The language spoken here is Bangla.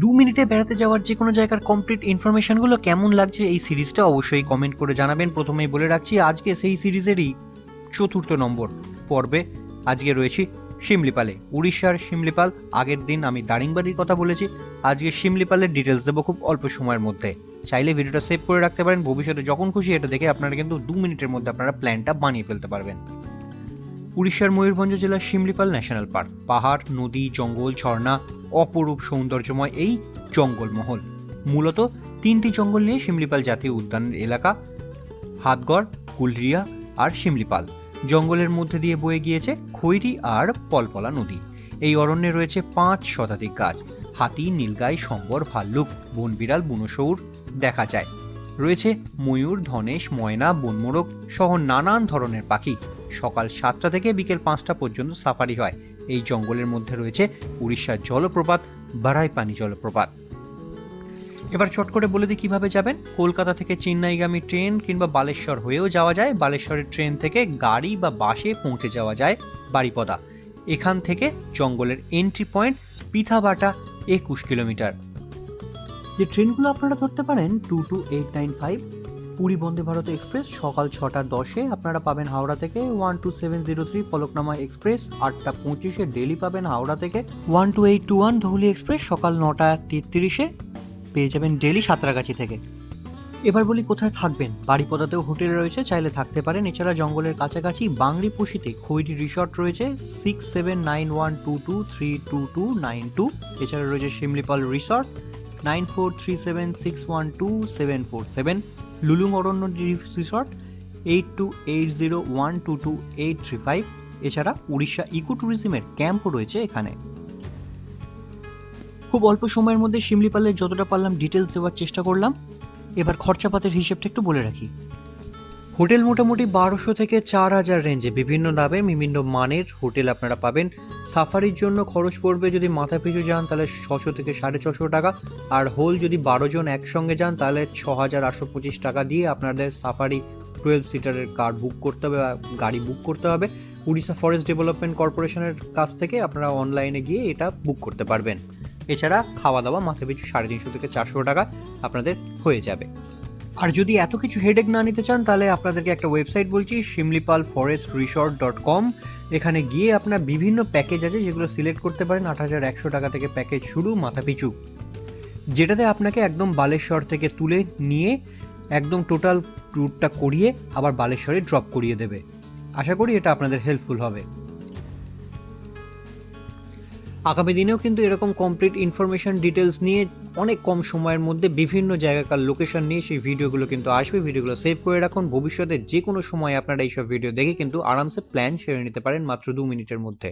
দু মিনিটে বেড়াতে যাওয়ার যে কোনো জায়গার কমপ্লিট ইনফরমেশনগুলো কেমন লাগছে এই সিরিজটা অবশ্যই কমেন্ট করে জানাবেন। প্রথমেই বলে রাখছি, আজকে সেই সিরিজেরই চতুর্থ নম্বর পর্বে আজকে রয়েছি শিমলিপালে, উড়িষ্যার শিমলিপাল। আগের দিন আমি দারিংবাড়ির কথা বলেছি, আজকে শিমলিপালের ডিটেলস দেবো খুব অল্প সময়ের মধ্যে। চাইলে ভিডিওটা সেভ করে রাখতে পারেন, ভবিষ্যতে যখন খুশি এটা দেখে আপনারা কিন্তু দু মিনিটের মধ্যে আপনারা প্ল্যানটা বানিয়ে ফেলতে পারবেন। উড়িষ্যার ময়ূরভঞ্জ জেলার শিমলিপাল ন্যাশনাল পার্ক। পাহাড়, নদী, জঙ্গল, ঝর্ণা, অপরূপ সৌন্দর্যময় এই জঙ্গলমহল। মূলত তিনটি জঙ্গল নিয়ে শিমলিপাল জাতীয় উদ্যানের এলাকা, হাতগড় কুলরিয়া আর শিমলিপাল। জঙ্গলের মধ্যে দিয়ে বয়ে গিয়েছে খৈরি আর পলপলা নদী। এই অরণ্যে রয়েছে পাঁচ শতাধিক গাছ। হাতি, নীলগাই, সম্বর, ভাল্লুক, বনবিড়াল বুনোসৌর দেখা যায়। রয়েছে ময়ূর, ধনেশ, ময়না, বনমোরগ সহ নানান ধরনের পাখি। সকাল সাতটা থেকে বিকেল পাঁচটা পর্যন্ত সাফারি হয়। এই জঙ্গলের মধ্যে রয়েছে উড়িষ্যার জলপ্রপাত, বারাইপানি জলপ্রপাত। এবার চট করে বলে দিই কীভাবে যাবেন। কলকাতা থেকে চেন্নাইগামী ট্রেন কিংবা বালেশ্বর হয়েও যাওয়া যায়। বালেশ্বরের ট্রেন থেকে গাড়ি বা বাসে পৌঁছে যাওয়া যায় বারিপদা। এখান থেকে জঙ্গলের এন্ট্রি পয়েন্ট পিথাবাটা একুশ কিলোমিটার। যে ট্রেনগুলো আপনারা ধরতে পারেন two two eight nine five Puri Vande Bharat express, সকাল ছটা দশে আপনারা পাবেন হাওড়া থেকে one two seven zero three Falaknuma express, আটটা পঁচিশে ডেলি পাবেন হাওড়া থেকে one two eight two one Dhauli express, সকাল নটা তেত্রিশে পেয়ে যাবেন ডেলি সাঁতরাগাছি থেকে। এবার বলি কোথায় থাকবেন? বাড়িপদাতেও হোটেল রয়েছে, চাইলে থাকতে পারেন। এছাড়া জঙ্গলের কাছাকাছি বাংরি পুশিতে খৈরি রিসর্ট রয়েছে six seven nine one two two three two two nine two এছাড়া রয়েছে Similipal resort nine four three seven six one two seven four seven, Lulung Aranya resort eight two eight zero one two two eight three five, এছাড়া উড়িষ্যা ইকো ট্যুরিজমের ক্যাম্পও রয়েছে এখানে। খুব অল্প সময়ের মধ্যে শিমলিপালের যতটা পারলাম ডিটেলস দেওয়ার চেষ্টা করলাম। এবার খরচাপাতের হিসেবটা একটু বলে রাখি। হোটেল মোটামুটি বারোশো থেকে চার হাজার রেঞ্জে বিভিন্ন দামে বিভিন্ন মানের হোটেল আপনারা পাবেন। সাফারির জন্য খরচ পড়বে যদি মাথা পিছু যান, তাহলে ছশো থেকে সাড়ে ছশো টাকা। আর হোল যদি বারো জন একসঙ্গে যান, তাহলে ছ হাজার আটশো পঁচিশ টাকা দিয়ে আপনাদের সাফারি টুয়েলভ সিটারের কার বুক করতে হবে বা গাড়ি বুক করতে হবে। উড়িষ্যা ফরেস্ট ডেভেলপমেন্ট কর্পোরেশনের কাছ থেকে আপনারা অনলাইনে গিয়ে এটা বুক করতে পারবেন। এছাড়া খাওয়া দাওয়া মাথা পিছু সাড়ে তিনশো থেকে চারশো টাকা আপনাদের হয়ে যাবে। আর যদি এত কিছু হেডেক না নিতে চান, তাহলে আপনাদেরকে একটা ওয়েবসাইট বলছি Similipal forest resort dot com এখানে গিয়ে আপনার বিভিন্ন প্যাকেজ আছে, যেগুলো সিলেক্ট করতে পারেন। আট হাজার একশো টাকা থেকে প্যাকেজ শুরু মাথা পিছু যেটাতে আপনাকে একদম বালেশ্বর থেকে তুলে নিয়ে, একদম টোটাল ট্যুরটা করিয়ে আবার বালেশ্বরে ড্রপ করিয়ে দেবে। আশা করি এটা আপনাদের হেল্পফুল হবে। আগামী দিনেও কিন্তু এরকম কমপ্লিট ইনফরমেশন ডিটেলস নিয়ে অনেক কম সময়ের মধ্যে বিভিন্ন জায়গাকার লোকেশন নিয়ে সেই ভিডিওগুলো কিন্তু আসবে। ভিডিওগুলো সেভ করে রাখুন। ভবিষ্যতে যে কোনো সময় আপনারা এইসব ভিডিও দেখে কিন্তু আরামসে প্ল্যান সেরে নিতে পারেন মাত্র দু মিনিটের মধ্যে।